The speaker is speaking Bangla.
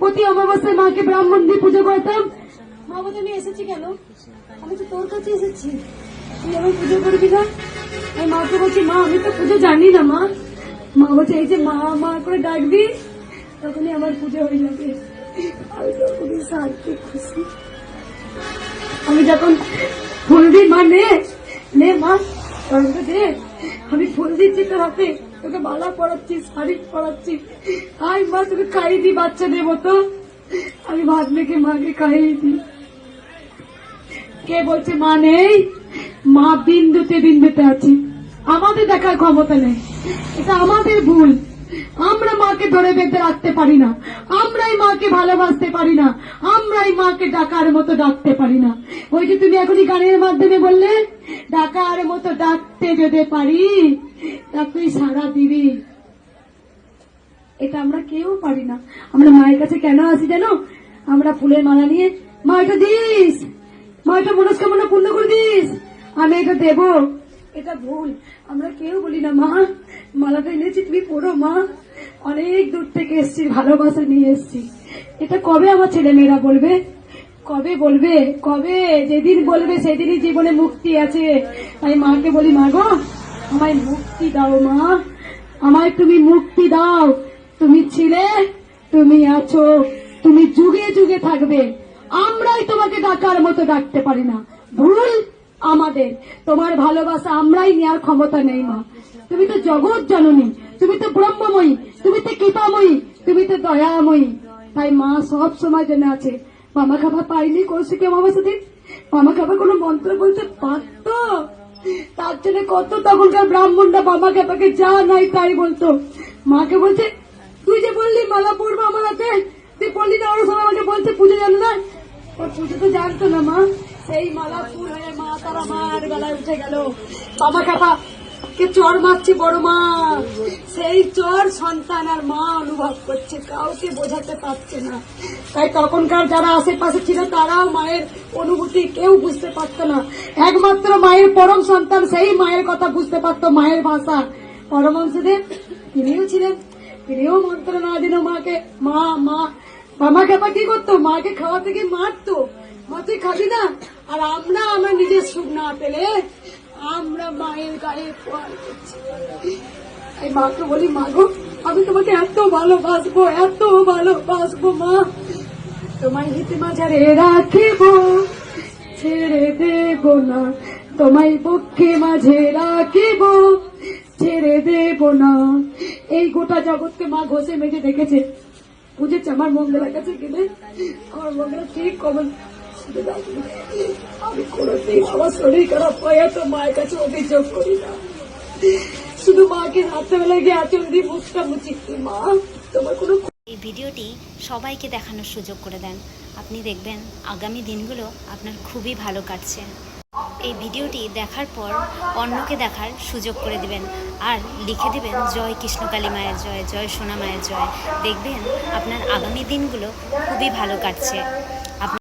প্রতি অমাবস্যায় মাকে ব্রাহ্মণ দিয়ে পুজো করতাম। মা বলছে আমি এসেছি কেন? আমি তো তোর কাছে এসেছি। তুই আমার পুজো করবি না? আমি মাকে বলছি, মা, আমি তো পুজো জানি না, মা। মা বলছে, এই যে মা মা করে ডাকবি, তখনই আমার পুজো হয়ে যাবে। আমি তো খুবই শান্তি, খুশি। আমি যখন ফুল দিই মা নে মা দে, আমি ফুল দিচ্ছি তোর হাতে। তোকে মালা পড়াচ্ছি শাড়ি পড়াচ্ছি আই মা, তোকে খাইয়ে দিই বাচ্চা দেবো তো। আমি ভাত মেখে মাকে খাইয়ে দিই কে বলছে, মা নেই? মা বিন্দুতে বিন্দুতে আছে। আমাদের দেখার ক্ষমতা নেই। এটা আমাদের ভুল। আমরা মাকে ধরে বেঁধে রাখতে পারি না। আমরাই মাকে ভালোবাসতে পারি না। আমরাই মাকে ডাকার মতো ডাকতে পারি না। ওই যে তুমি এখনই গানের মাধ্যমে বললে ডাকার মতো ডাকতে যদি পারি তা তুই সারা দিবি এটা আমরা কেউ পারি না। আমরা মায়ের কাছে কেন আসি জানো? আমরা ফুলের মালা নিয়ে মা এটা দিস মা এটা মনস্কামনা পূর্ণ করে দিস, আমি এটা দেব। এটা ভুল। আমরা কেউ বলি না, মা, মালাটা এনেছি, তুমি পড়ো, মা। অনেক দূর থেকে এসছি, ভালোবাসা নিয়ে এসছি। এটা কবে আমার ছেলে মেয়েরা বলবে? কবে বলবে? কবে? যেদিন বলবে সেদিনই জীবনে মুক্তি আছে। তাই মাকে বলি, মা গো, আমায় মুক্তি দাও, মা। আমায় তুমি মুক্তি দাও। তুমি ছিলে, তুমি আছো, তুমি যুগে যুগে থাকবে। আমরাই তোমাকে ডাকার মতো ডাকতে পারি না। ভুল আমাদের। তোমার ভালোবাসা আমরাই নেওয়ার ক্ষমতা নেই, মা। তুমি তো জগৎ জননী, তুমি তো ব্রহ্মময়ী, তুমি তো কৃপাময়ী, তুমি তো দয়াময়ী। তাই মা সব সময় জন্য আছে মামা খাবার পাইনি কৌশিক অমাবাসা দিন। মামা খাবার কোনো মন্ত্র বলতে পারতো তার জন্য কত তখনকার ব্রাহ্মণরা বাবা খেপাকে যা নাই তাই বলতো। মাকে বলছে, তুই যে বললি মালা পড়ব আমার হাতে, তুই বললি না, ওর সবাই আমাকে বলছে, পুজো জানো না? ওর পুজো তো জানতো না মা। সেই মালা ফুল হয়ে মা তারা মার বেলায় উঠে গেল। বাবা খেপা কে চর মারছে বড় মা? সেই চর সন্তান আর মা অনুভব করছে, কাউকে বোঝাতে পারছে না। তাই তখনকার যারা আশেপাশে ছিল, তারাও মায়ের অনুভূতি কেউ বুঝতে পারতো না। একমাত্র মায়ের পরম সন্তান, সেই মায়ের কথা বুঝতে পারতো মায়ের ভাষা। পরমহংসদেব, তিনিও ছিলেন। তিনিও মন্ত্রণা দিল মাকে, মা মা মামা খেপা কি করতো? মাকে খাওয়া থেকে মারতো। মা, তুই খাবি না? আর আমরা, আমার নিজের সুখ না পেলে আমরা মায়ের গায়ে পোয়ার করছি। এই মাকে বলি, মা গো, আমি তোমাকে এত ভালোবাসবো এত ভালোবাসবো, মা। তোমায় হিতে মাঝারে রাখিব, ছেড়ে দেব না। তোমায় পক্ষে মাঝে রাখিব, ছেড়ে দেব না। এই গোটা জগৎকে মা ঘষে মেঝে দেখেছে। বুঝেছে আমার মঙ্গলার কাছে গেলে? আমার মঙ্গলা ঠিক কমন আমি কোনোদিন আমার শরীর খারাপ হয় মায়ের কাছে অভিযোগ করি না শুধু মাকে গিয়ে দিয়ে মা তোমার কোনো এই ভিডিওটি সবাইকে দেখানোর সুযোগ করে দেন। আপনি দেখবেন আগামী দিনগুলো আপনার খুবই ভালো কাটছে। এই ভিডিওটি দেখার পর অন্যকে দেখার সুযোগ করে দিবেন আর লিখে দিবেন, জয় কৃষ্ণকালী মায়ের জয় জয় সোনা মায়ের জয়। দেখবেন আপনার আগামী দিনগুলো খুবই ভালো কাটছে।